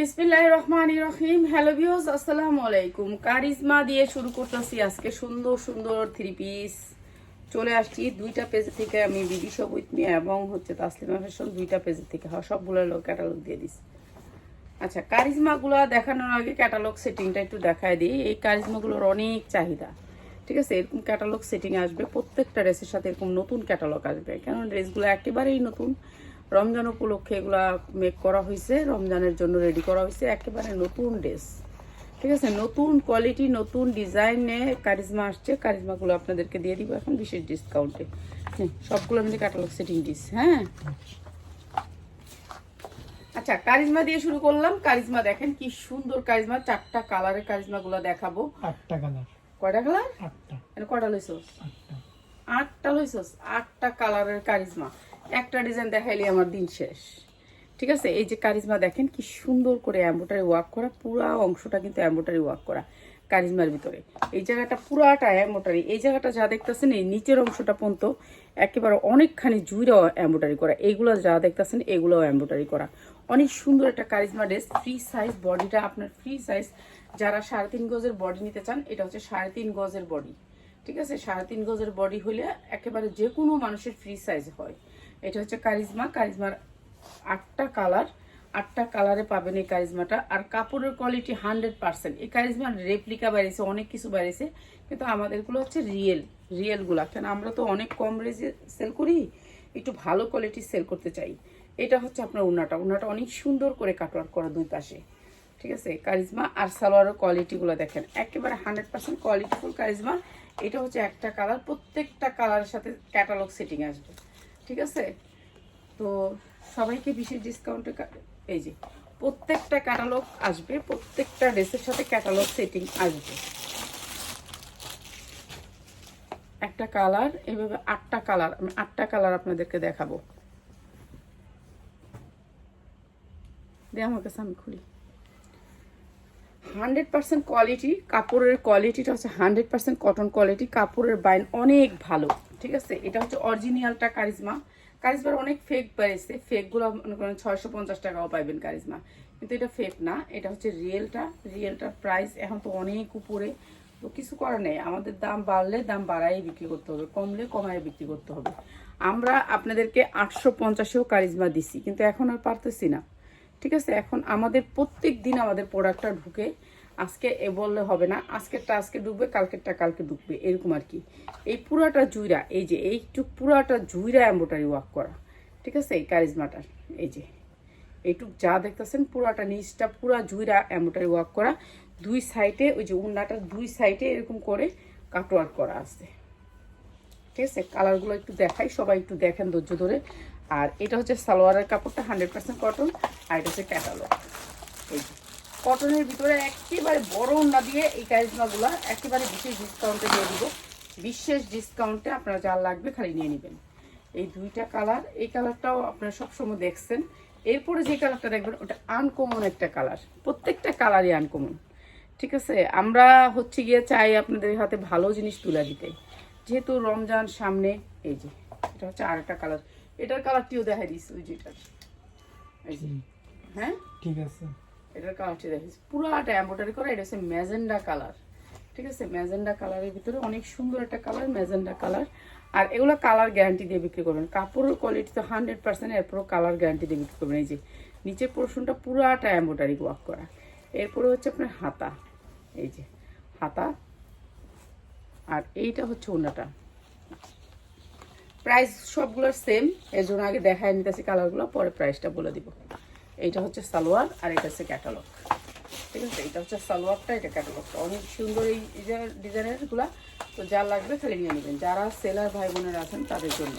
বিসমিল্লাহ রহমান রহিম। Hello views আসসালামু আলাইকুম। কারিজমা দিয়ে শুরু করতেছি আজকে সুন্দর সুন্দর থ্রি পিস চলে আসছি দুইটা পেজ থেকে আমি বিডি সব উইথ মি এবং হচ্ছে তাসলিমা ফ্যাশন দুইটা পেজ থেকে। হ্যাঁ সবগুলো লোক ক্যাটালগ দিয়ে দিস আচ্ছা কারিজমাগুলো দেখানোর আগে ক্যাটালগ সেটিংটা একটু দেখায় দিই। এই কারিজমাগুলোর অনেক চাহিদা। ঠিক আছে, এরকম ক্যাটালগ সেটিং আসবে, প্রত্যেকটা ড্রেসের সাথে এরকম নতুন ক্যাটালগ আসবে। কেন? ড্রেসগুলো একেবারেই নতুন। রমজান উপলক্ষে এগুলা মেক করা হয়েছে রমজানের জন্য রেডি করা হয়েছে একেবারে নতুন ড্রেস ঠিক আছে? নতুন কোয়ালিটি নতুন ডিজাইনে কারিজমা আসছে কারিজমাগুলো আপনাদেরকে দিয়ে দিব এখন বিশেষ ডিসকাউন্টে সবগুলো আমাদের ক্যাটালগ সেটিং দিস হ্যাঁ? আচ্ছা কারিজমা দিয়ে শুরু করলাম। কারিজমা দেখেন কি সুন্দর কারিজমা চারটা কালারের কারিজমাগুলো দেখাবো। আটটা কালার কয়টা কালার আটটা। কয়টা লইছস? আটটা। আটটা লইছস? আটটা কালারের কারিজমা। একটা ডিজাইন দেখাইলে আমার দিন শেষ। ঠিক আছে? এই যে কারিজমা দেখেন, কি সুন্দর করে এম্বোটারি ওয়ার্ক করা, পুরা অংশটা কিন্তু এম্বোটারি ওয়ার্ক করা কারিজমার ভিতরে। এই জায়গাটা পুরাটা এম্বোটারি এই জায়গাটা যা দেখতেছেন, এই নিচের অংশটা পর্যন্ত একেবারে অনেকখানি জুইরাও এম্বোটারি করা। এইগুলো যা দেখতেছেন, এগুলোও এম্বোটারি করা। অনেক সুন্দর একটা কারিজমা ড্রেস ফ্রি সাইজ বডিটা আপনার ফ্রি সাইজ যারা সাড়ে তিন গজের বডি নিতে চান, এটা হচ্ছে সাড়ে তিন গজের বডি ঠিক আছে? সাড়ে তিন গজের বডি হলে একেবারে যে কোনো মানুষের ফ্রি সাইজ হয়। এটা হচ্ছে কারিজমা। কারিজমার আটটা কালার। আটটা কালারে পাবেন এই কারিজমাটা। আর কাপড়ের কোয়ালিটি হান্ড্রেড পার্সেন্ট এই কারিজমার রেপ্লিকা বেরিয়েছে, অনেক কিছু বেরিয়েছে। কিন্তু আমাদেরগুলো হচ্ছে রিয়েল রিয়েলগুলা কেন আমরা তো অনেক কম রেজে সেল করি, একটু ভালো কোয়ালিটি সেল করতে চাই। এটা হচ্ছে আপনার উন্নাটা। উন্নাটা অনেক সুন্দর করে কাটওয়ার্ক করা দুই পাশে। ঠিক আছে? কারিজমা আর সালোয়ারের কোয়ালিটিগুলো দেখেন। একেবারে হান্ড্রেড পার্সেন্ট কোয়ালিটিফুল কারিজমা। এটা হচ্ছে একটা কালার। প্রত্যেকটা কালারের সাথে ক্যাটালগ সেটিং আসবে। ঠিক আছে? তো সবাইকে বিশেষ ডিসকাউন্টে এই যে, প্রত্যেকটা ক্যাটালগ আসবে, প্রত্যেকটা ড্রেসের সাথে ক্যাটালগ সেটিং আসবে। একটা কালার এভাবে আটটা কালার আমি আটটা কালার আপনাদেরকে দেখাবো। দে আমার কাছে, আমি খুলি। হান্ড্রেড পার্সেন্ট কোয়ালিটি কাপড়ের কোয়ালিটিটা হচ্ছে হান্ড্রেড পার্সেন্ট কটন কোয়ালিটি কাপড়ের বাইন অনেক ভালো। ঠিক আছে? এটা হচ্ছে অরিজিনালটা কারিজমা। কারিজমার অনেক ফেক বেড়েছে ফেকগুলো মনে করেন ছয়শো পঞ্চাশ টাকাও পাইবেন কারিজমা। কিন্তু এটা ফেক না। এটা হচ্ছে রিয়েলটা রিয়েলটার প্রাইস এখন তো অনেক উপরে। তো কিছু করার নেই। আমাদের দাম বাড়লে দাম বাড়াই বিক্রি করতে হবে। কমলে কমায় বিক্রি করতে হবে। আমরা আপনাদেরকে আটশো পঞ্চাশেও কারিজমা দিছি। কিন্তু এখন আর পারতেছি না। ঠিক আছে? এখন আমাদের প্রত্যেক দিন আমাদের প্রোডাক্টটা ঢুকে। আজকে এ বললে হবে না, আজকেরটা আজকে ঢুকবে কালকেরটা কালকে ঢুকবে এরকম আর কি। এই পুরাটা জুইরা, এই যে এইটুক পুরাটা জুইরা এম্বোটারি ওয়ার্ক করা, ঠিক আছে? এই কারিজমাটার এই যে। এইটুক যা দেখতেছেন, পুরাটা নিচটা পুরা জুইরা এম্বোটারি ওয়ার্ক করা, দুই সাইডে ওই যে উন্নাটার দুই সাইডে এরকম করে কাটওয়ার্ক করা আছে। ঠিক আছে? কালারগুলো একটু দেখাই, সবাই একটু দেখেন ধৈর্য ধরে। আর এটা হচ্ছে সালোয়ারের কাপড়টা হান্ড্রেড পার্সেন্ট কটন আর এটা হচ্ছে ক্যাটালগ এই যে। কটনের ভিতরে একেবারে বড় না দিয়ে এই কারিজমাগুলো একেবারে বিশেষ ডিসকাউন্টে দিয়ে দিব। বিশেষ ডিসকাউন্টে আপনারা যা লাগবে খালি নিয়ে নেবেন। এই দুইটা কালার এই কালারটাও আপনারা সবসময় দেখছেন। এরপরে যে কালারটা দেখবেন ওটা আনকমন একটা কালার প্রত্যেকটা কালারই আনকমন ঠিক আছে? আমরা হচ্ছে গিয়ে চাই আপনাদের হাতে ভালো জিনিস তুলে দিতে। যেহেতু রমজান সামনে এই যে এটা হচ্ছে আরেকটা কালার এটার কালারটিও দেখাই দিচ্ছি ওই যেটার। এই যে হ্যাঁ? ঠিক আছে। এটার কালারটি দেখিস পুরাটা এম্বোটারি করা, এটা হচ্ছে ম্যাজেন্ডা কালার ঠিক আছে? ম্যাজেন্ডা কালারের ভিতরে অনেক সুন্দর একটা কালার ম্যাজেন্ডা কালার আর এগুলো কালার গ্যারান্টি দিয়ে বিক্রি করবেন। কাপড়ের কোয়ালিটি তো হান্ড্রেড পার্সেন্ট এরপরও কালার গ্যারান্টি দিয়ে বিক্রি করবেন। এই যে নিচের পোর্শনটা পুরাটা এম্বোটারি ওয়ার্ক করা। এরপরে হচ্ছে আপনার হাতা, এই যে, হাতা। আর এইটা হচ্ছে ওনাটা প্রাইস সবগুলোর সেম এর জন্য আগে দেখায় নিতেছি কালারগুলো পরে প্রাইসটা বলে দিব। এইটা হচ্ছে সালোয়ার আর এটা হচ্ছে ক্যাটালগ ঠিক আছে? এটা হচ্ছে সালোয়ারটা, এটা ক্যাটালগটা অনেক সুন্দর এই ডিজাইনেরগুলা তো যা লাগবে খালি নিয়ে নেবেন। যারা সেলার ভাই বোনেরা আছেন, তাদের জন্য।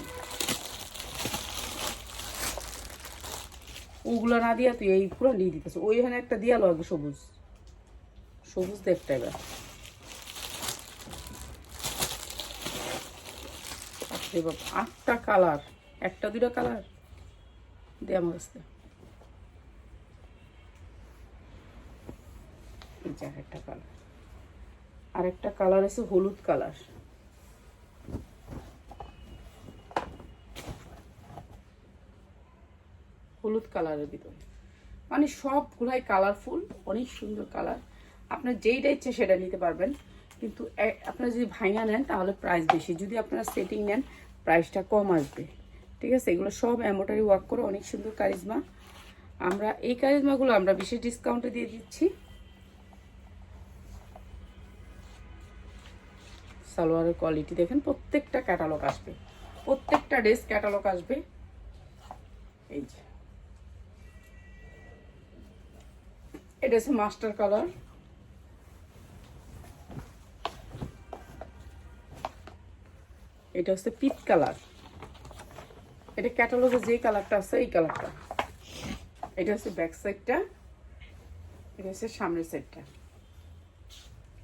ওগুলো না দিয়া তুই এই পুরো নিয়ে দিতেছ। ওইখানে একটা দিয়া লাগবে সবুজ। সবুজ দেখতে এবার আটটা কালার একটা দুটা কালার দে আমার কাছে এই যে আরেকটা কালার আরেকটা কালার আছে হলুদ কালার হলুদ কালারের ভিতরে। মানে সবগুলাই কালারফুল অনেক সুন্দর কালার আপনার যেইটা ইচ্ছে সেটা নিতে পারবেন। কিন্তু আপনারা যদি ভাঙা নেন, তাহলে প্রাইস বেশি। যদি আপনারা সেটিং নেন প্রাইসটা কম আসবে। ঠিক আছে? এগুলো সব এম্বোটারি ওয়ার্ক করে অনেক সুন্দর কারিজমা আমরা, এই কারিজমাগুলো আমরা বিশেষ ডিসকাউন্টে দিয়ে দিচ্ছি। সালোয়ারের কোয়ালিটি দেখেন, প্রত্যেকটা ক্যাটালগ আসবে। প্রত্যেকটা ড্রেস ক্যাটালগ আসবে। এই যে। এটা হচ্ছে মাস্টার কালার এটা হচ্ছে পিট কালার এটা ক্যাটালগে যে কালারটা আছে, এই কালারটা এটা হচ্ছে ব্যাক সাইডটা এটা হচ্ছে সামনের সাইডটা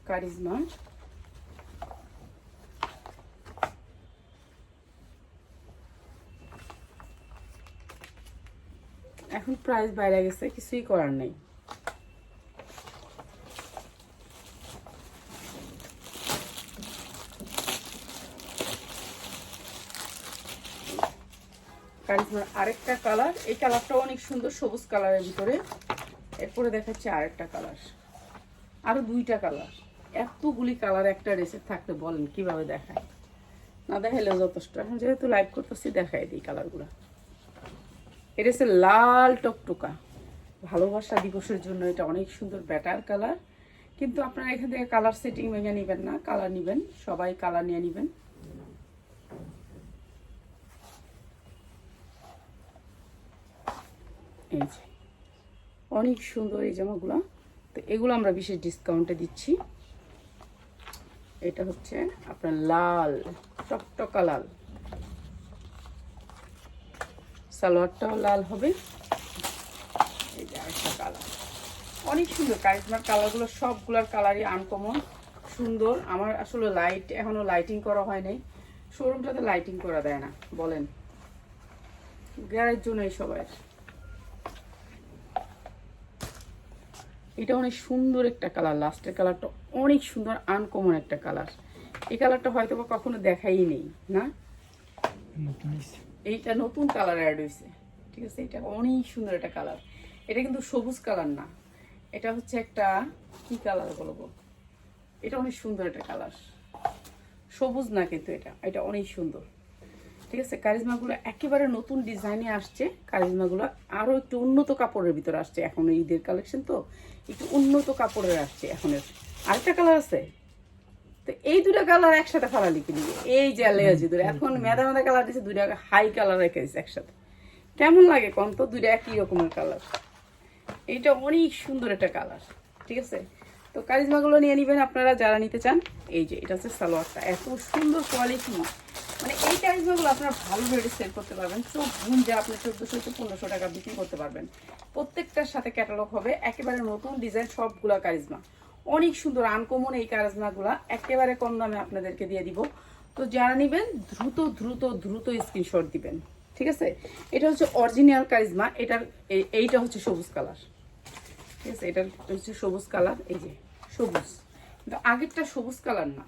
কারিজমা এখন প্রাইস বাইরে গেছে, কিছুই করার নেই। আরেকটা কালার এই কালারটা অনেক সুন্দর সবুজ কালারের ভিতরে। এরপরে দেখাচ্ছে আরেকটা কালার আরও দুইটা কালার এতগুলি কালার একটা ড্রেসের থাকতে বলেন, কীভাবে দেখায়? না দেখাইলেও যথেষ্ট। এখন যেহেতু লাইভ করতেছি, দেখাই দিই কালারগুলো এটা হচ্ছে লাল টকটকা। ভালোবাসা দিবসের জন্য এটা অনেক সুন্দর ব্যাটার কালার। কিন্তু আপনারা এখান থেকে কালার সেটিং ভেঙে নেবেন না, কালার নেবেন, সবাই কালার নিয়ে নেবেন। এই যে, অনেক সুন্দর এই জামাগুলো। তো এগুলো আমরা বিশেষ ডিসকাউন্টে দিচ্ছি। এটা হচ্ছে আপনার লাল, টকটকা লাল। সালোয়ারটাও লাল হবে। যে আরেকটা কালার। অনেক সুন্দর কারিজমার কালারগুলো, সবগুলোর কালারই আনকমন সুন্দর। আমার আসলে লাইট এখনও লাইটিং করা হয় নাই। শোরুমটাতে লাইটিং করা দেয় না, বলেন। গ্যারের জন্যই সবাই। এটা অনেক সুন্দর একটা কালার, লাস্টের কালারটা অনেক সুন্দর আনকমন একটা কালার। এই কালারটা হয়তো কখনো দেখাই নেই, না? এইটা নতুন কালার অ্যাড হয়েছে ঠিক আছে? এটা অনেক সুন্দর একটা কালার এটা কিন্তু সবুজ কালার না। এটা হচ্ছে একটা, কি কালার বলব? এটা অনেক সুন্দর একটা কালার সবুজ না কিন্তু এটা। এটা অনেক সুন্দর। ঠিক আছে? কারিজমাগুলো একেবারে নতুন ডিজাইনে আসছে। কারিজমাগুলো আরও একটু উন্নত কাপড়ের ভিতরে আসছে। এখন ঈদের কালেকশন তো। একটু উন্নত কাপড়ের আসছে এখনের। আরেকটা কালার আছে। তো এই দুটা কালার একসাথে ফালালি কিনি এই যে লেয়াজি দুটো। এখন মেদা মেদা কালার দিচ্ছে দুইটা হাই কালার রেখে দিচ্ছে একসাথে। কেমন লাগে কম তো? দুইটা একই রকমের কালার এইটা অনেক সুন্দর একটা কালার ঠিক আছে? তো কারিজমাগুলো নিয়ে নেবেন আপনারা যারা নিতে চান। এই যে এটা হচ্ছে সালোয়ারটা। এত সুন্দর কোয়ালিটি মানে এই কারিজমাগুলো আপনারা ভালো রেটে সেল করতে পারবেন। চোখ গুঞ্জে আপনি চোদ্দোশো থেকে পনেরোশো টাকা বিক্রি করতে পারবেন। প্রত্যেকটার সাথে ক্যাটালগ হবে। একেবারে নতুন ডিজাইন সবগুলা কারিজমা অনেক সুন্দর আনকমন এই কারিজমাগুলা একেবারে কম দামে আপনাদেরকে দিয়ে দিব। তো যারা নেবেন, দ্রুত দ্রুত দ্রুত স্ক্রিনশট দিবেন। ঠিক আছে? এটা হচ্ছে অরিজিনাল কারিজমা। এটার এই- এইটা হচ্ছে সবুজ কালার। ঠিক আছে? এটা হচ্ছে সবুজ কালার। এই যে, সবুজ। কিন্তু আগেরটা সবুজ কালার না।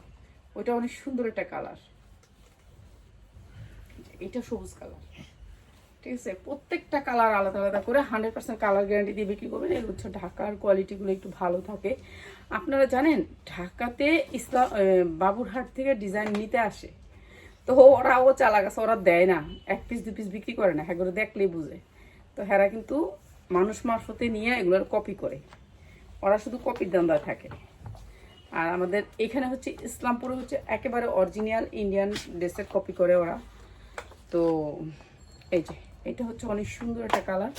ওইটা অনেক সুন্দর একটা কালার। এটা সবুজ কালার। ঠিক আছে, প্রত্যেকটা কালার আলাদা আলাদা করে হান্ড্রেড পার্সেন্ট কালার গ্যারান্টি দিয়ে বিক্রি করবেন। এগুলো হচ্ছে ঢাকার কোয়ালিটিগুলো একটু ভালো থাকে। আপনারা জানেন, ঢাকাতে ইসলাম বাবুরহাট থেকে ডিজাইন নিতে আসে। তো ওরাও চালা গেছে ওরা দেয় না। এক পিস দু পিস বিক্রি করে না হ্যাঁ দেখলেই বুঝে। তো হেরা কিন্তু মানুষ মারফতে নিয়ে এগুলোর কপি করে। ওরা শুধু কপির দান্দা থাকে। আর আমাদের এখানে হচ্ছে ইসলামপুরে হচ্ছে একেবারে অরিজিনাল ইন্ডিয়ান ড্রেসের কপি করে ওরা। তো এই যে এটা হচ্ছে অনেক সুন্দর একটা কালার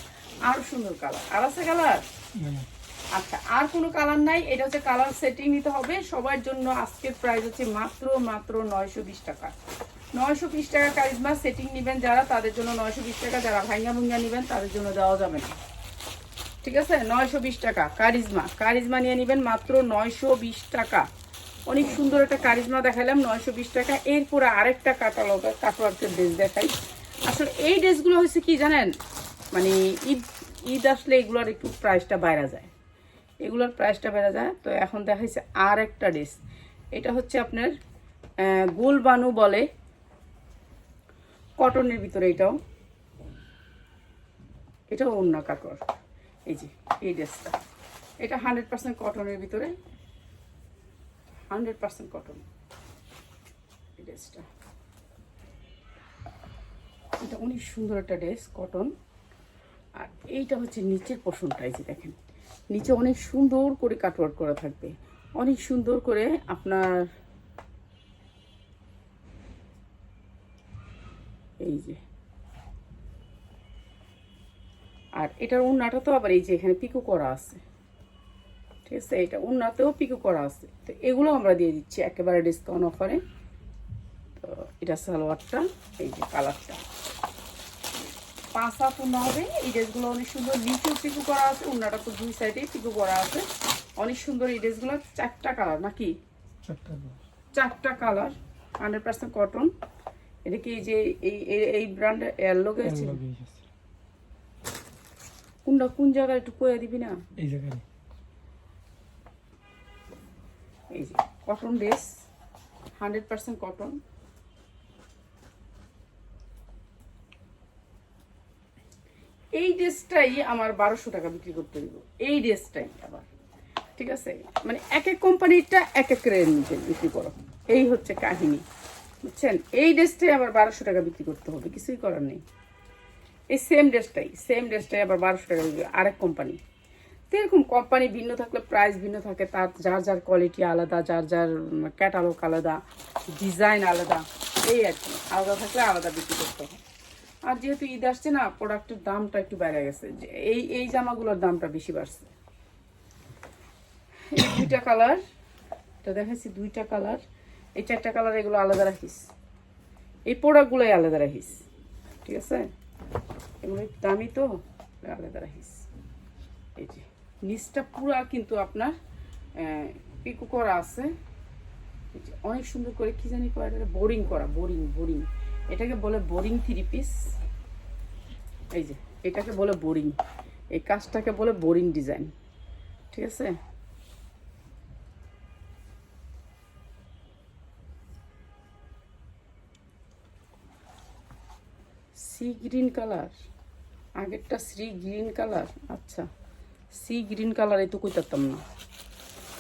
আরও সুন্দর কালার। আর আছে কালার? আচ্ছা আর কোনো কালার নাই এটা হচ্ছে কালার সেটিং নিতে হবে। সবার জন্য আজকের প্রাইস হচ্ছে মাত্র মাত্র নয়শো বিশ টাকা। নয়শো বিশ টাকা কারিজমা সেটিং নেবেন যারা তাদের জন্য নয়শো বিশ টাকা। যারা ভাঙ্গা ভুঙ্গা নেবেন তাদের জন্য দেওয়া যাবে না। ঠিক আছে? নয়শো বিশ টাকা কারিজমা কারিজমা নিয়ে নেবেন মাত্র নয়শো বিশ টাকা। অনেক সুন্দর একটা কারিজমা দেখালাম নয়শো বিশ টাকা। এরপরে আরেকটা কাটালগ কাটওয়ার্কের ড্রেস দেখাই। আসলে এই ড্রেসগুলো হচ্ছে কি জানেন? মানে ঈদ ঈদ আসলে এগুলোর একটু প্রাইসটা বাইরে যায়। এগুলোর প্রাইসটা বেড়ে যায়। তো এখন দেখা দেখাইছে আর একটা ড্রেস। এটা হচ্ছে আপনার আহ, গোল বানু বলে। কটনের ভিতরে এটাও। এটাও অন্য কাপড় এই যে এই ড্রেসটা। এটা হান্ড্রেড পার্সেন্ট কটনের ভিতরে। Hundred percent cotton. এই ড্রেসটা। এটা অনেক সুন্দর একটা ড্রেস কটন আর এইটা হচ্ছে নিচের এই যে দেখেন। নিচে অনেক সুন্দর করে কাটওয়ার্ক করা থাকবে। অনেক সুন্দর করে আপনার এই যে। আর এটার উন্নাটা তো আবার এই যে এখানে পিকো করা আছে। ঠিক আছে? এটা উন্নাতেও পিকো করা আছে। তো এগুলো আমরা দিয়ে দিচ্ছি একেবারে ডিসকাউন্ট অফারে তো এটা সালোয়ারটা, এই যে কালারটা পাঁচ হাত উন্না হবে। এই ড্রেসগুলো অনেক সুন্দর নিচেও পিকো করা আছে উন্নাটা তো দুই সাইডেই পিকো করা আছে। অনেক সুন্দর এই ড্রেসগুলো চারটা কালার নাকি? চারটা কালার হান্ড্রেড পার্সেন্ট কটন এটা কি এই যে এই এই- এর লোক আছে। কোনটা কোন জায়গায় একটু কয়ে দিবি না? এই জায়গায় এই যে cotton dress hundred percent cotton এই ড্রেসটাই আমার বারোশো টাকা বিক্রি করতে দিব এই ড্রেসটাই আবার। ঠিক আছে? মানে এক এক কোম্পানিরটা এক এক রেঞ্জে বিক্রি করো এই হচ্ছে কাহিনী। বুঝছেন? এই ড্রেসটাই আবার বারোশো টাকা বিক্রি করতে হবে। কিছুই করার নেই। এই সেম ড্রেসটাই সেম ড্রেসটাই আবার বারোশো টাকা বিক্রি আরেক কোম্পানি। এরকম কোম্পানি ভিন্ন থাকলে প্রাইস ভিন্ন থাকে। তার যার যার কোয়ালিটি আলাদা, যার যার ক্যাটালগ আলাদা ডিজাইন আলাদা, এই আর কি। আলাদা থাকলে আলাদা বিক্রি করতে হয়। আর যেহেতু ঈদ আসছে না প্রোডাক্টের দামটা একটু বেড়ে গেছে। এই এই জামাগুলোর দামটা বেশি বাড়ছে। এই দুইটা কালার এটা দেখাচ্ছি দুইটা কালার এই চারটা কালার এগুলো আলাদা রাখিস। এই প্রোডাক্টগুলোই আলাদা রাখিস। ঠিক আছে? এগুলো দামি তো আলাদা রাখিস। এই যে, নিচটা পুরা কিন্তু আপনার পিকু করা আছে। অনেক সুন্দর করে কি জানি করা বোরিং করা, বোরিং বোরিং। এটাকে বলে বোরিং থ্রি পিস এই যে, এটাকে বলে বোরিং। এই কাজটাকে বলে বোরিং ডিজাইন। ঠিক আছে? Sea green colour. আগেরটা সি গ্রিন কালার। আচ্ছা সি গ্রিন কালার এই তো কইতাম না।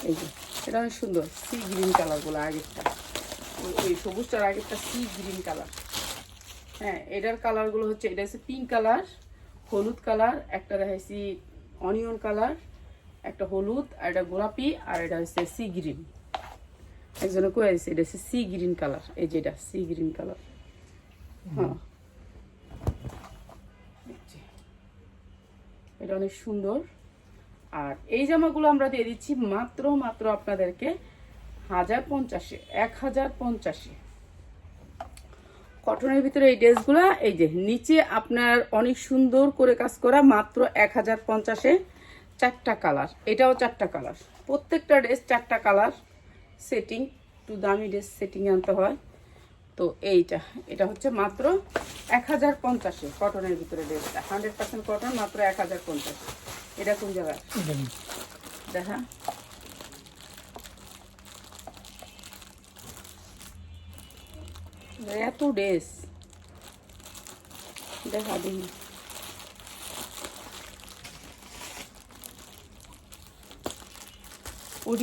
এই যে, এটা অনেক সুন্দর। সি গ্রিন কালারগুলো আগেরটা। ওই- ওই সবুজটার আগেরটা সি গ্রিন কালার। হ্যাঁ এটার কালারগুলো হচ্ছে, এটা হচ্ছে পিঙ্ক কালার, হলুদ কালার, একটা দেখাইছি অনিয়ন কালার, একটা হলুদ, আর এটা গোলাপি, আর এটা হচ্ছে সি গ্রিন একজনে কয়ে দিচ্ছে এটা হচ্ছে সি গ্রিন কালার, এই যেটা সি গ্রিন কালার। হ্যাঁ। এটা অনেক সুন্দর। আর এই জামাগুলো আমরা দিয়ে দিচ্ছি মাত্র মাত্র আপনাদেরকে হাজার পঞ্চাশে, এক হাজার পঞ্চাশে। কটনের ভিতরে এই ড্রেসগুলো এই যে নিচে আপনার অনেক সুন্দর করে কাজ করা মাত্র এক হাজার পঞ্চাশে চারটা কালার। এটাও চারটা কালার। প্রত্যেকটা ড্রেস চারটা কালার সেটিং একটু দামি ড্রেস সেটিং আনতে হয়। তো এইটা এটা হচ্ছে মাত্র এক হাজার পঞ্চাশে কটনের ভিতরে ড্রেসটা। হান্ড্রেড পার্সেন্ট কটন মাত্র এক হাজার পঞ্চাশ। এটা কোন জায়গায়? দেখা। এত ড্রেস। দেখা দিন।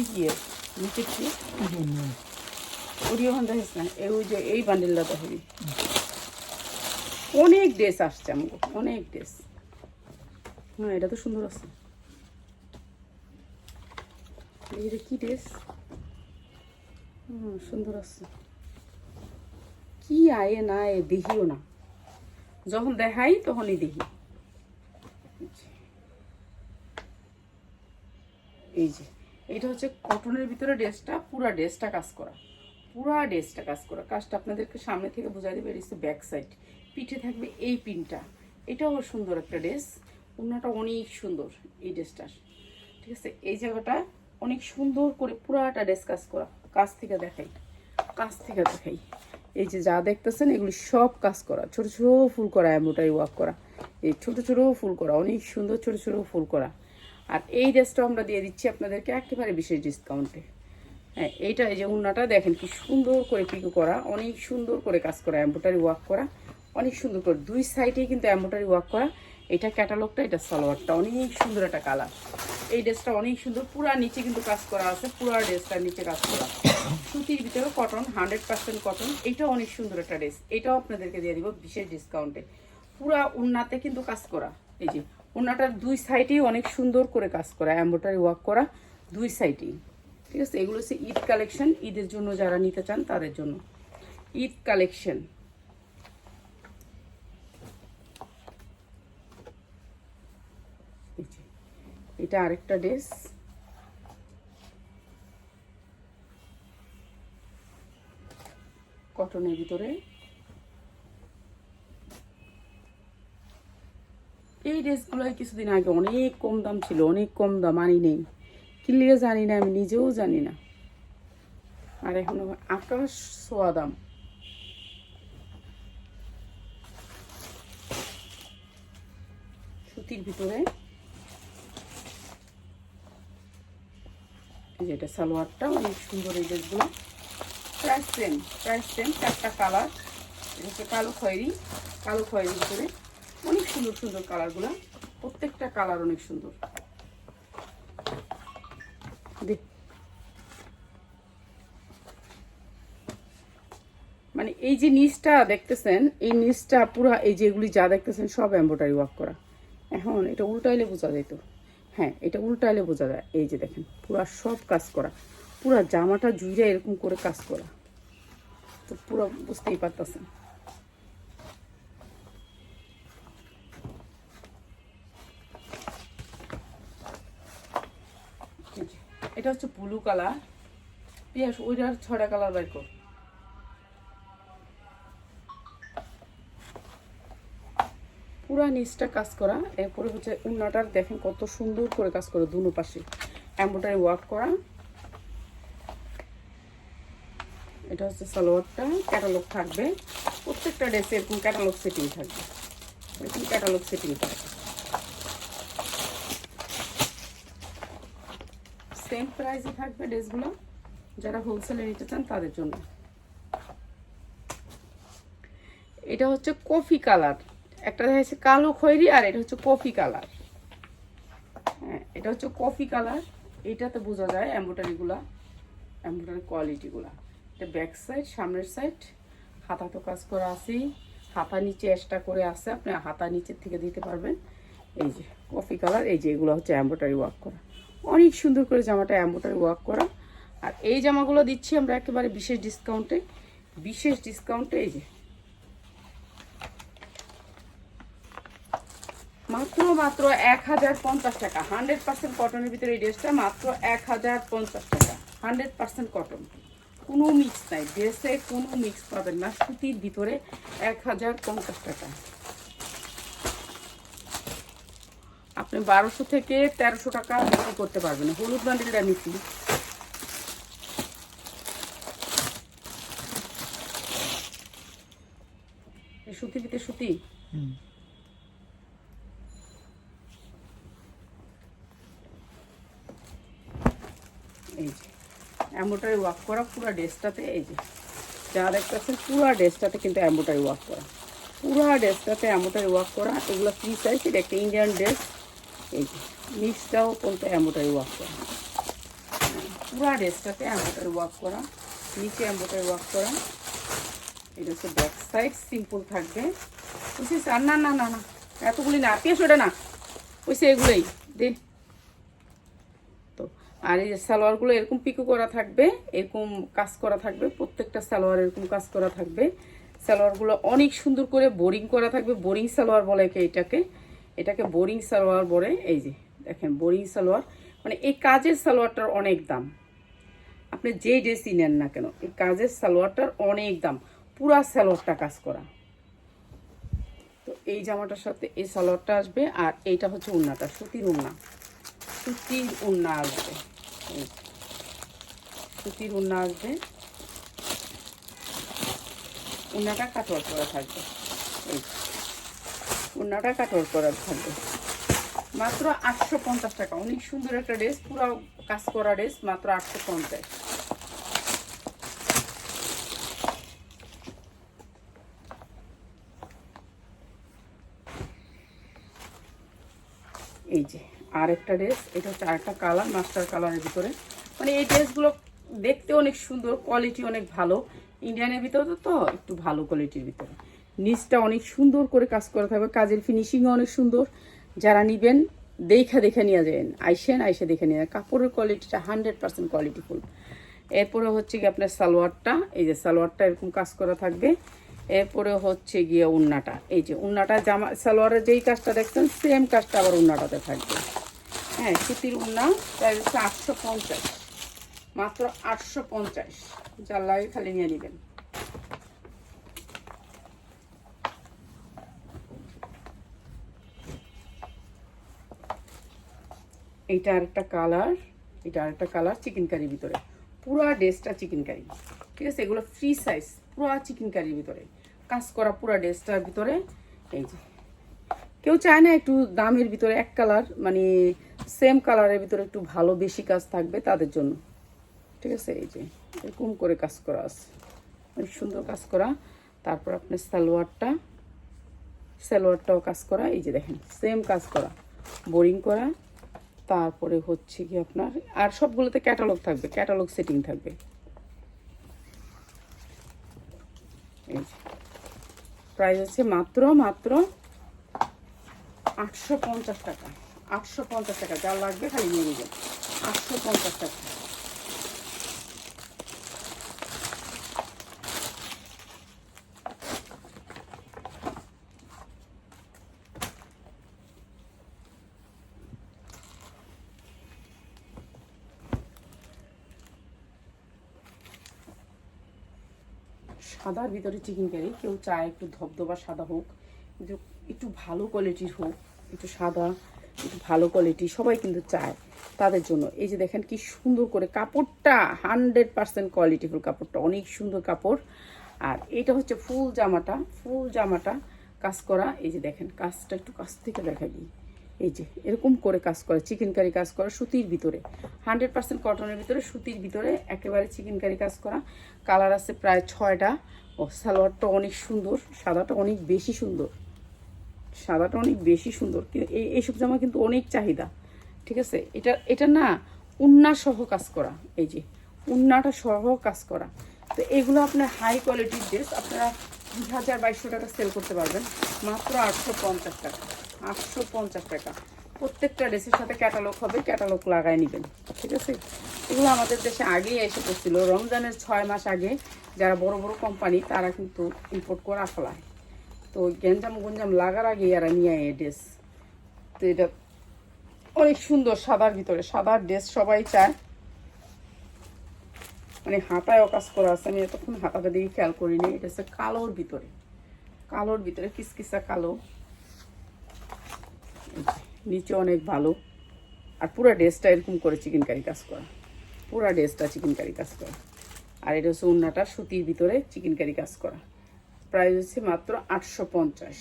কি এর? নিচে কি। ওডি ওখান দেখিস না? এই যে এই বান্ডিলটা দেখবি। অনেক ড্রেস আসছে আমাকে অনেক ড্রেস। হ্যাঁ এটা তো সুন্দর আছে। এটা কি ড্রেস? হুম, সুন্দর আছে। কি আয়ে না আয়ে দেখিও না। যখন দেখাই তখনই দেখি। এই যে, এটা হচ্ছে কটনের ভিতরে ড্রেসটা, পুরা ড্রেসটা কাজ করা। পুরা ড্রেসটা কাজ করা। কাজটা আপনাদেরকে সামনে থেকে বোঝাই দেবে, এটা ব্যাক সাইড পিঠে থাকবে এই পিনটা। এটাও সুন্দর একটা ড্রেস। অন্যটা অনেক সুন্দর এই ড্রেসটার। ঠিক আছে? এই জায়গাটা অনেক সুন্দর করে পুরাটা ড্রেস কাজ করা। কাছ থেকে দেখাই। কাছ থেকে দেখাই। এই যে যা দেখতেছেন, এগুলি সব কাজ করা। ছোট ছোট ফুল করা, এমনটাই ওয়াক করা। এই ছোট ছোট ফুল করা, অনেক সুন্দর ছোট ছোট ফুল করা। আর এই ড্রেসটা আমরা দিয়ে দিচ্ছি আপনাদেরকে একেবারে বিশেষ ডিসকাউন্টে হ্যাঁ এইটা এই যে উন্নাটা, দেখেন কি সুন্দর করে পিকো করা, অনেক সুন্দর করে কাজ করা এম্বোটারি ওয়াক করা। অনেক সুন্দর করে, দুই সাইডে কিন্তু এম্বোটারি ওয়াক করা। এটা ক্যাটালগটা এটা সালোয়ারটা, অনেক সুন্দর একটা কালার এই ড্রেসটা অনেক সুন্দর, পুরা নিচে কিন্তু কাজ করা আছে, পুরা ড্রেসটার নিচে কাজ করা সুতির ভিতরে কটন হান্ড্রেড পার্সেন্ট কটন এটাও অনেক সুন্দর একটা ড্রেস এটাও আপনাদেরকে দিয়ে দিব বিশেষ ডিসকাউন্টে পুরা উন্নাতে কিন্তু কাজ করা। এই যে, উন্নাটার দুই সাইডেই অনেক সুন্দর করে কাজ করা এম্ব্রয়ডারি ওয়ার্ক করা, দুই সাইডেই ঠিক আছে? এগুলো হচ্ছে ঈদ কালেকশন ঈদের জন্য যারা নিতে চান তাদের জন্য। ঈদ কালেকশন এই যে, এটা আরেকটা ড্রেস। কটনের ভিতরে। এই ড্রেসগুলোই কিছুদিন আগে অনেক কম দাম ছিল, অনেক কম দাম আনি নেই। কিনলে জানি না, আমি নিজেও জানি না। আর এখন আকাশ সোয়া দাম। সুতির ভিতরে। এই যে এটা সালোয়ারটা, অনেক সুন্দর এই ড্রেসগুলো। প্রাইস সেম প্রাইস সেম চারটা কালার। হচ্ছে কালো খয়েরি, কালো খয়েরির ভিতরে অনেক সুন্দর সুন্দর কালারগুলো। প্রত্যেকটা কালার অনেক সুন্দর। মানে এই যে নিচটা দেখতেছেন, এই নিচটা পুরো এই যেগুলি যা দেখতেছেন সব এম্ব্রয়ডারি ওয়ার্ক করা। এখন এটা উল্টাইলে বোঝা যেত হ্যাঁ এটা উল্টাইলে বোঝা যায়। এই যে দেখেন, পুরা সব কাজ করা। পুরা জামাটা জুইরা এরকম করে কাজ করা। তো পুরো বুঝতেই পারতেছেন। এটা হচ্ছে ব্লু কালার পিয়াস ওইটার ছটা কালার বাই কর। পুরা নিচটা কাজ করা, এরপরে হচ্ছে উন্নাটার দেখেন কত সুন্দর করে কাজ করে দুনো পাশে। এম্ব্রয়ডারি ওয়ার্ক করা। এটা হচ্ছে সালোয়ারটা ক্যাটালগ থাকবে। প্রত্যেকটা ড্রেসে এরকম ক্যাটালগ সেটিং থাকবে। এরকম ক্যাটালগ সেটিং থাকবে। সেম প্রাইসে থাকবে ড্রেসগুলো যারা হোলসেলে নিতে চান তাদের জন্য। এটা হচ্ছে কফি কালার একটা দেখা যাচ্ছে কালো খয়েরি আর এটা হচ্ছে কফি কালার। হ্যাঁ এটা হচ্ছে কফি কালার। এটাতে বোঝা যায় এম্ব্রয়ডারিগুলা, এম্ব্রয়ডারি কোয়ালিটিগুলা। এটা ব্যাক সাইড, সামনের সাইড, হাতা তো কাজ করা আছেই। হাতা নিচে এক্সট্রা করে আছে, আপনি হাতা নিচের থেকে দিতে পারবেন। এই যে কফি কালার, এই যে এগুলো হচ্ছে এম্ব্রয়ডারি ওয়ার্ক করা। অনেক সুন্দর করে জামাটা এম্ব্রয়ডারি ওয়ার্ক করা। আর এই জামাগুলো দিচ্ছি আমরা একেবারে বিশেষ ডিসকাউন্টে বিশেষ ডিসকাউন্টে এই যে মাত্র মাত্র এক হাজার পঞ্চাশ টাকা। হান্ড্রেড পার্সেন্ট কটনের ভিতরে এই ড্রেসটা মাত্র এক হাজার পঞ্চাশ টাকা। Hundred percent cotton. কোনো মিক্স নাই। ড্রেসে কোনো মিক্স পাবেন না। সুতির ভিতরে এক হাজার পঞ্চাশ টাকা। আপনি বারোশো থেকে তেরোশো টাকা বিক্রি করতে পারবেন। হলুদ বান্ডিলটা নিচ্ছি। সুতি ভিতরে সুতি? এই যে এম্বোটারি ওয়ার্ক করা পুরো ড্রেসটাতে, এই যে যা দেখতেছেন পুরো ড্রেসটাতে কিন্তু এম্বোটারি ওয়ার্ক করা। পুরো ড্রেসটাতে এম্বোটারি ওয়ার্ক করা, এগুলো ফ্রি সাইজ এটা একটা ইন্ডিয়ান ড্রেস এই যে নিচটাও কিন্তু এম্বোটারি ওয়ার্ক করা। পুরো ড্রেসটাতে এম্বোটারি ওয়ার্ক করা, নিচে এম্বোটারি ওয়ার্ক করা। এটা হচ্ছে ব্যাক সাইড সিম্পল থাকবে। বুঝছিস আর না না না না, এতগুলি না ওটা না ওইসে এগুলোই দে তো আর এই সালোয়ারগুলো এরকম পিকো করা থাকবে, এরকম কাজ করা থাকবে, প্রত্যেকটা সালোয়ার এরকম কাজ করা থাকবে। সালোয়ারগুলো অনেক সুন্দর করে বোরিং করা থাকবে, বোরিং সালোয়ার বলে এটাকে। এটাকে বোরিং সালোয়ার বলে, এই যে দেখেন বোরিং সালোয়ার। মানে এই কাজের সালোয়ারটার অনেক দাম। আপনি যে ড্রেসই নেন না কেন, এই কাজের সালোয়ারটার অনেক দাম। পুরা সালোয়ারটা কাজ করা। তো এই জামাটার সাথে এই সালোয়ারটা আসবে, আর এইটা হচ্ছে উন্নাটা, সুতির উন্না। সুতির উন্না আসবে। সুতির উন্না আসবে। উন্নাটা কাটোয়ার করা থাকবে। এই। উন্নাটা কাটোয়ার করা থাকবে। মাত্র আটশো পঞ্চাশ টাকা। অনেক সুন্দর একটা ড্রেস পুরো কাজ করা ড্রেস মাত্র আটশো পঞ্চাশ এই যে আর একটা ড্রেস এটা হচ্ছে আরেকটা কালার মাস্টার কালারের ভিতরে। মানে এই ড্রেসগুলো দেখতে অনেক সুন্দর কোয়ালিটি অনেক ভালো। ইন্ডিয়ানের ভিতরে তো একটু ভালো কোয়ালিটির ভিতরে। নিচটা অনেক সুন্দর করে কাজ করা থাকবে। কাজের ফিনিশিংও অনেক সুন্দর। যারা নিবেন, দেখা দেখে নিয়ে যাবেন। আইসেন, আইসে দেখে নিয়ে। কাপড়ের কোয়ালিটিটা হান্ড্রেড পার্সেন্ট কোয়ালিটিফুল এরপরে হচ্ছে গিয়ে আপনার সালোয়ারটা। এই যে সালোয়ারটা এরকম কাজ করা থাকবে। এরপরে হচ্ছে গিয়ে উন্নাটা। এই যে উন্নাটা জামা, সালোয়ারের যেই কাজটা দেখছেন সেম কাজটা আবার উন্নাটাতে থাকবে। হ্যাঁ সুতির উন্না প্রাইস হচ্ছে আটশো পঞ্চাশ। মাত্র আটশো পঞ্চাশ। যার লাগে খালি নিয়ে নেবেন। এইটা আরেকটা কালার, এটা আরেকটা কালার চিকেন কারির ভিতরে। পুরা ড্রেসটা চিকেন কারি। ঠিক আছে? এগুলো ফ্রি সাইজ পুরা চিকেন কারির ভিতরে। কাজ করা পুরা ড্রেসটার ভিতরে, এই যে। কেউ চায় না একটু দামের ভিতরে এক কালার মানে সেম কালারের ভিতরে একটু ভালো বেশি কাজ থাকবে তাদের জন্য। ঠিক আছে? এই যে, এরকম করে কাজ করা আছে। অনেক সুন্দর কাজ করা। তারপর আপনার সালোয়ারটা, সালোয়ারটাও কাজ করা। এই যে দেখেন সেম কাজ করা। বোরিং করা। তারপরে হচ্ছে কি আপনার, আর সবগুলোতে ক্যাটালগ থাকবে ক্যাটালগ সেটিং থাকবে। এই প্রাইস হচ্ছে মাত্র মাত্র আটশো পঞ্চাশ টাকা। আটশো পঞ্চাশ টাকা, যা লাগবে খালি নিয়ে নেবেন। আটশো পঞ্চাশ টাকা। সাদার ভিতরে চিকেন কারি কেউ চায় একটু ধবধবা সাদা হোক। একটু ভালো কোয়ালিটির হোক, একটু সাদা, একটু ভালো কোয়ালিটি সবাই কিন্তু চায় তাদের জন্য। এই যে দেখেন কি সুন্দর করে কাপড়টা হান্ড্রেড পার্সেন্ট কোয়ালিটিফুল কাপড়টা, অনেক সুন্দর কাপড়। আর এটা হচ্ছে ফুল জামাটা ফুল জামাটা কাজ করা, এই যে দেখেন কাজটা একটু কাছ থেকে দেখা দিই। এই যে এরকম করে কাজ করে চিকেন কারি কাজ করা সুতির ভিতরে। হান্ড্রেড পার্সেন্ট কটনের ভিতরে, সুতির ভিতরে একেবারে চিকেন কারি কাজ করা। কালার আছে প্রায় ছয়টা। ও সালোয়ারটা অনেক সুন্দর, সাদাটা অনেক বেশি সুন্দর। সাদাটা অনেক বেশি সুন্দর। এই এইসব জামা কিন্তু অনেক চাহিদা। ঠিক আছে? এটা এটা না উন্না সহ কাজ করা। এই যে, উন্নাটা সহ কাজ করা। তো এগুলো আপনার হাই কোয়ালিটির ড্রেস আপনারা দুই হাজার বাইশশো টাকা সেল করতে পারবেন। মাত্র আটশো পঞ্চাশ টাকা। আটশো পঞ্চাশ টাকা। প্রত্যেকটা ড্রেসের সাথে ক্যাটালগ হবে ক্যাটালগ লাগাই নেবেন। ঠিক আছে? এগুলো আমাদের দেশে আগেই এসে পড়ছিল। রমজানের ছয় মাস আগে যারা বড় বড় কোম্পানি তারা কিন্তু ইম্পোর্ট করা ফেলায় তো গেঞ্জাম গঞ্জাম লাগার আগে এরা নিয়ে আয় ড্রেস তো এটা অনেক সুন্দর সাদার ভিতরে, সাদার ড্রেস সবাই চায়। মানে হাতায়ও কাজ করা আছে, আমি এতক্ষণ হাতাটা দিকে খেয়াল করিনি এটা হচ্ছে কালোর ভিতরে। কালোর ভিতরে কিসকিসা কালো। নিচে অনেক ভালো। আর পুরো ড্রেসটা এরকম করে চিকেন কারি কাজ করা। পুরো ড্রেসটা চিকেন কারি কাজ করা। আর এটা হচ্ছে উন্নাটা সুতির ভিতরে চিকেন কারি কাজ করা। প্রাইস হচ্ছে মাত্র আটশো পঞ্চাশ।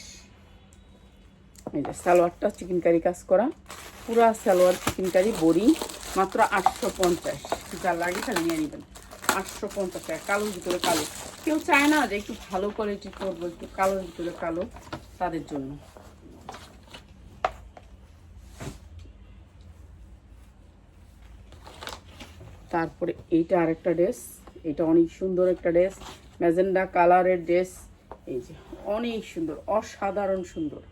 এই যে সালোয়ারটা চিকেন কারি কাজ করা। পুরা সালোয়ার চিকেন কারি বড়ি মাত্র আটশো পঞ্চাশ। যা লাগে তাহলে নিয়ে নেবেন। আটশো পঞ্চাশ টাকা কালোর ভিতরে কালো। কেউ চায় না যে একটু ভালো কোয়ালিটি করব, একটু কালোর ভিতরে কালো তাদের জন্য। তারপরে এইটা আরেকটা ড্রেস এটা অনেক সুন্দর একটা ড্রেস ম্যাজেন্ডা কালারের ড্রেস এই যে, অনেক সুন্দর, অসাধারণ সুন্দর।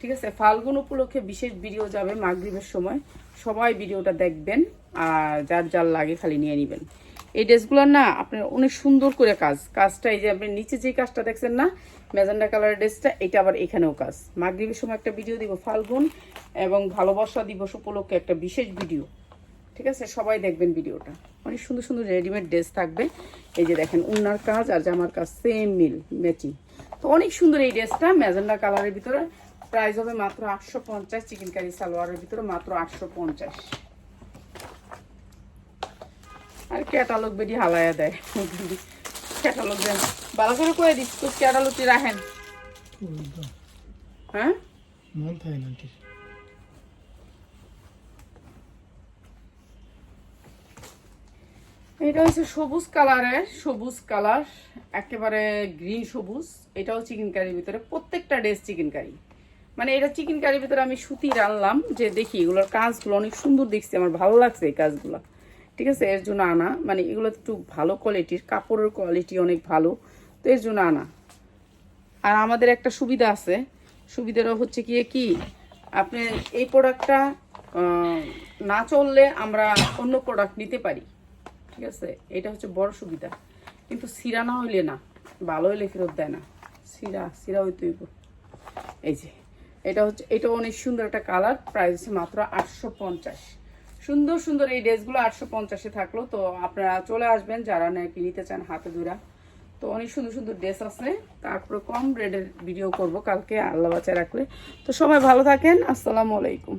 ঠিক আছে, ফাল্গুন উপলক্ষে বিশেষ ভিডিও যাবে মাগরিবের সময়। সবাই ভিডিওটা দেখবেন আর যার যার লাগে খালি নিয়ে নেবেন। এই ড্রেসগুলো না আপনার অনেক সুন্দর করে কাজ। কাজটা এই যে আপনি নিচে যে কাজটা দেখছেন না, ম্যাজেন্ডা কালারের ড্রেসটা, এটা আবার এখানেও কাজ। মাগরিবের সময় একটা ভিডিও দিব, ফাল্গুন এবং ভালোবাসা দিবস উপলক্ষে একটা বিশেষ ভিডিও। ঠিক আছে? সবাই দেখবেন ভিডিওটা। অনেক সুন্দর সুন্দর রেডিমেড ড্রেস থাকবে। এই যে দেখেন উন্নার কাজ আর জামার কাজ সেম মিল ম্যাচিং তো অনেক সুন্দর এই ড্রেসটা ম্যাজেন্ডা কালারের ভিতরে। প্রাইস হবে মাত্র আটশো পঞ্চাশ চিকেন কারি সালোয়ারের ভিতরে মাত্র আটশো পঞ্চাশ। আর ক্যাটালগ বেডি হালায়া দেয়। ক্যাটালগ দেন। ভালো করে করে দিস তো ক্যাটালগটি রাখেন? হ্যাঁ? মন থাকে না এটা হচ্ছে সবুজ কালারের সবুজ কালার, একেবারে গ্রিন সবুজ। এটাও চিকেন কারির ভিতরে। প্রত্যেকটা ড্রেস চিকেন কারি মানে এটা চিকেন কারির ভিতরে আমি সুতি আনলাম যে দেখি এগুলোর কাজগুলো অনেক সুন্দর দেখছি, আমার ভালো লাগছে এই কাজগুলো। ঠিক আছে, এর জন্য আনা। মানে এগুলো একটু ভালো কোয়ালিটির কাপড়ের কোয়ালিটি অনেক ভালো, তো এর জন্য আনা। আর আমাদের একটা সুবিধা আছে। সুবিধাটা হচ্ছে কি কি? আপনি এই প্রোডাক্টটা না চললে আমরা অন্য প্রোডাক্ট নিতে পারি। ঠিক আছে? এটা হচ্ছে বড় সুবিধা। কিন্তু সিরা না হইলে না, ভালো হইলে ফেরত দেয় না। সিরা সিরা হইতে হইব এই যে, এটা হচ্ছে, এটা অনেক সুন্দর একটা কালার প্রাইস হচ্ছে মাত্র আটশো পঞ্চাশ। সুন্দর সুন্দর এই ড্রেসগুলো আটশো পঞ্চাশে থাকল। তো আপনারা চলে আসবেন, যারা নাকি নিতে চান হাতে ধরা। তো অনেক সুন্দর সুন্দর ড্রেস আছে। তারপরে কম রেডের ভিডিও করব কালকে, আল্লাহ বাচ্চা রাখলে। তো সবাই ভালো থাকেন, আসসালামু আলাইকুম।